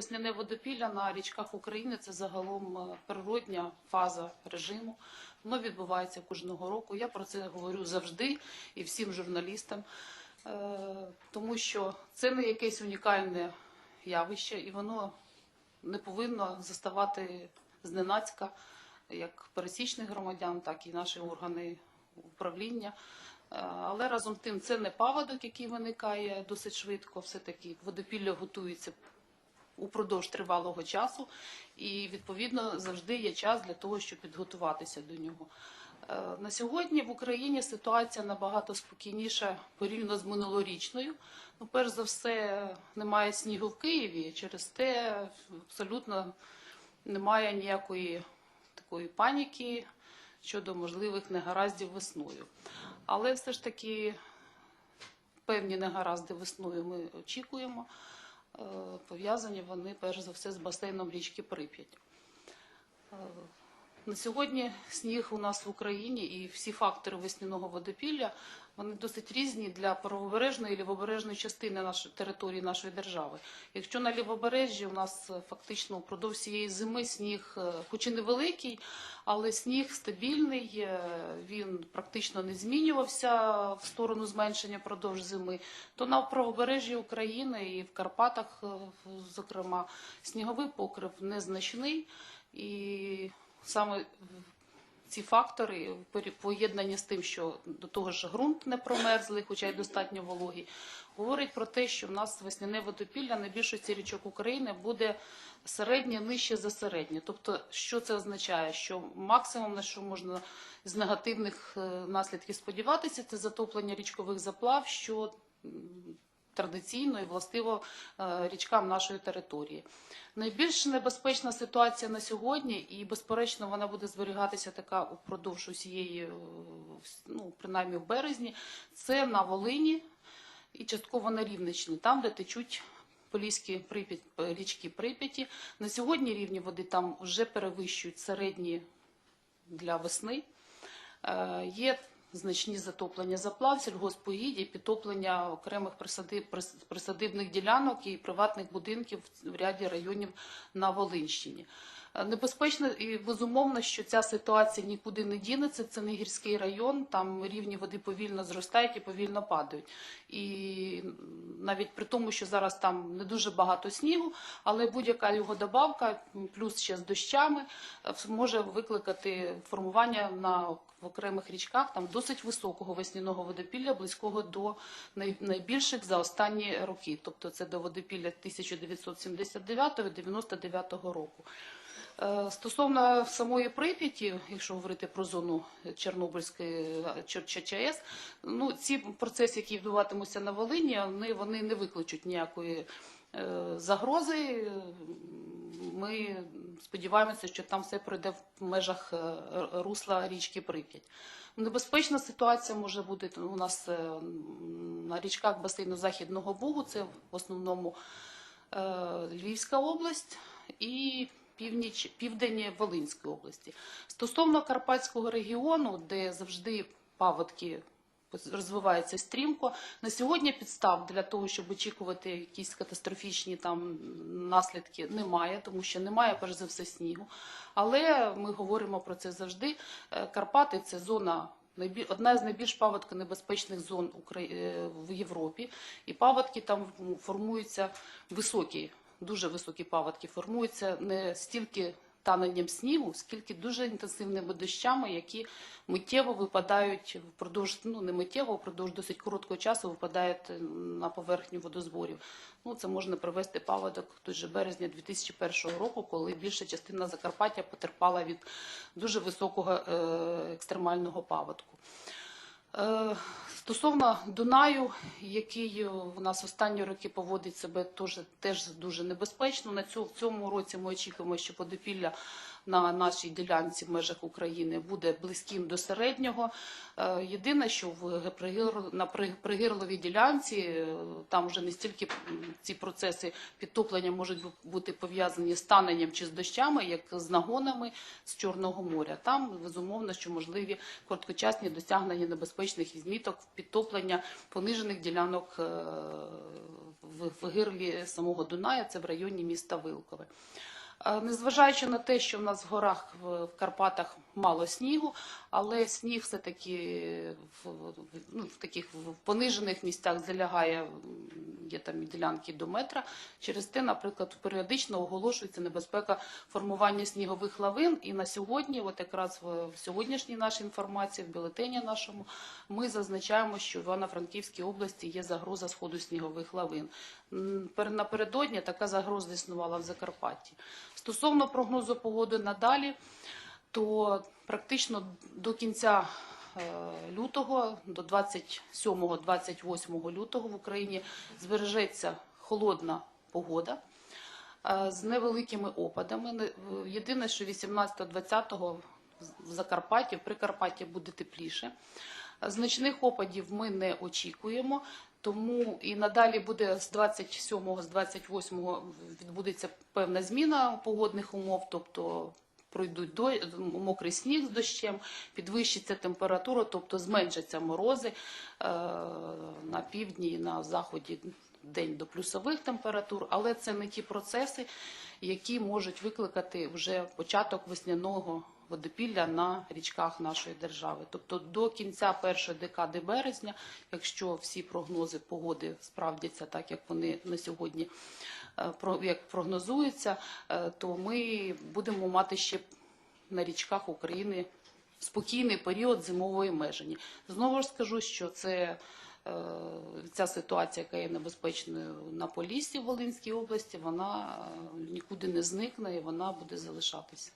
Весняне водопілля на річках України це загалом е, природня фаза режиму. Воно відбувається кожного року. Я про це говорю завжди і всім журналістам, е, тому що це не якесь унікальне явище, і воно не повинно заставати зненацька як пересічних громадян, так і наші органи управління. Е, Але разом з тим це не паводок, який виникає досить швидко. Все таки водопілля готується упродовж тривалого часу, і відповідно завжди є час для того, щоб підготуватися до нього. Е, На сьогодні в Україні ситуація набагато спокійніша порівняно з минулорічною. Ну, перш за все, немає снігу в Києві. Через те абсолютно немає ніякої такої паніки щодо можливих негараздів весною. Але все ж таки певні негаразди весною ми очікуємо. Е, Пов'язані вони перш за все з басейном річки Прип'ять. На сьогодні сніг у нас в Україні і всі фактори весняного водопілля вони досить різні для правобережної і лівобережної частини нашої території нашої держави. Якщо на лівобережжі у нас е, фактично впродовж цієї зими сніг, е, хоч і невеликий, але сніг стабільний, е, він практично не змінювався в сторону зменшення впродовж зими, то на правобережжі України і в Карпатах, зокрема, сніговий покрив незначний і саме ці фактори поєднані з тим, що до того ж ґрунт не промерзлий, хоча й достатньо вологий, говорить про те, що в нас весняне водопілля на більшості річок України буде середнє нижче за середнє. Тобто, що це означає? Що максимум на що можна з негативних е, наслідків сподіватися, це затоплення річкових заплав, що традиційно і властиво е, річкам нашої території. Найбільш небезпечна ситуація на сьогодні, і безперечно вона буде зберігатися така упродовж усієї, е, ну принаймні в березні. Це на Волині і частково на Рівненщині, там, де течуть поліські Прип'ять, річки Прип'яті. На сьогодні рівні води там вже перевищують середні для весни. Е, Є значні затоплення заплав, сільгоспугіддя, підтоплення окремих присади- присадибних ділянок і приватних будинків в ряді районів на Волинщині. Е, Небезпечно і безумовно, що ця ситуація нікуди не дінеться. Це не гірський район, там рівні води повільно зростають і повільно падають. І навіть при тому, що зараз там не дуже багато снігу, але будь-яка його добавка, плюс ще з дощами, е, може викликати формування на в окремих річках там досить високого весняного водопілля, близького до найбільших за останні роки. Тобто це до водопілля 1979-99 року. Е, Стосовно самої Прип'яті, якщо говорити про зону Чорнобильської е, ЧАЕС, ну ці процеси, які відбуватимуться на Волині, вони, вони не викличуть ніякої е, загрози. Ми сподіваємося, що там все пройде в межах е, русла річки Прип'ять. Небезпечна ситуація може бути у нас е, на річках басейну Західного Бугу, це в основному е, Львівська область і північ, південь Волинської області. Стосовно Карпатського регіону, де завжди паводки розвиваються стрімко, на сьогодні підстав для того, щоб очікувати якісь катастрофічні там наслідки, немає, тому що немає перш за все снігу. Але ми говоримо про це завжди. Е, Карпати це зона. Одна з найбільш паводконебезпечних зон е, в Європі, і паводки там формуються високі, дуже високі паводки формуються не стільки таненням снігу, скільки дуже інтенсивними дощами, які миттєво випадають впродовж, ну не миттєво, впродовж досить короткого часу випадають на поверхню водозборів. Ну це можна привести паводок той же березня 2001 року, коли більша частина Закарпаття потерпала від дуже високого е, екстремального паводку. Е, Стосовно Дунаю, який у нас останні роки поводить себе теж, теж дуже небезпечно. На цьому, в цьому році ми очікуємо, що водопілля на нашій ділянці в межах України буде близьким до середнього. Е, Єдине, що в на пригирловій ділянці е, там вже не стільки ці процеси підтоплення можуть бути пов'язані з таненням чи з дощами, як з нагонами з Чорного моря. Там безумовно, що можливі короткочасні досягнення небезпечних відміток підтоплення понижених ділянок е, в гирлі самого Дуная, це в районі міста Вилкове. Е, Незважаючи на те, що в нас в горах в Карпатах мало снігу, але сніг все-таки в, в- ну, в таких в понижених місцях залягає, є там і ділянки до метра. Через те, наприклад, періодично оголошується небезпека формування снігових лавин. І на сьогодні, от якраз в, сьогоднішній нашій інформації, в бюлетені нашому, ми зазначаємо, що в Івано-Франківській області є загроза сходу снігових лавин. Пер- Напередодні така загроза існувала в Закарпатті. Стосовно прогнозу погоди надалі, то практично до кінця е, лютого, до 27-28 лютого в Україні збережеться холодна погода е, з невеликими опадами. Єдине, що 18-20 в Закарпатті, в Прикарпатті буде тепліше. Значних опадів ми не очікуємо, тому і надалі буде з 27 з 28 відбудеться певна зміна погодних умов, тобто пройдуть до, мокрий сніг з дощем, підвищиться температура, тобто зменшаться морози е, на півдні і на заході день до плюсових температур, але це не ті процеси, які можуть викликати вже початок весняного водопілля на річках нашої держави. Тобто до кінця першої декади березня, якщо всі прогнози погоди справдяться так, як вони на сьогодні е, як прогнозуються, е, то ми будемо мати ще на річках України спокійний період зимової межені. Знову ж скажу, що це е, ця ситуація, яка є небезпечною на Поліссі в Волинській області, вона нікуди не зникне і вона буде залишатися.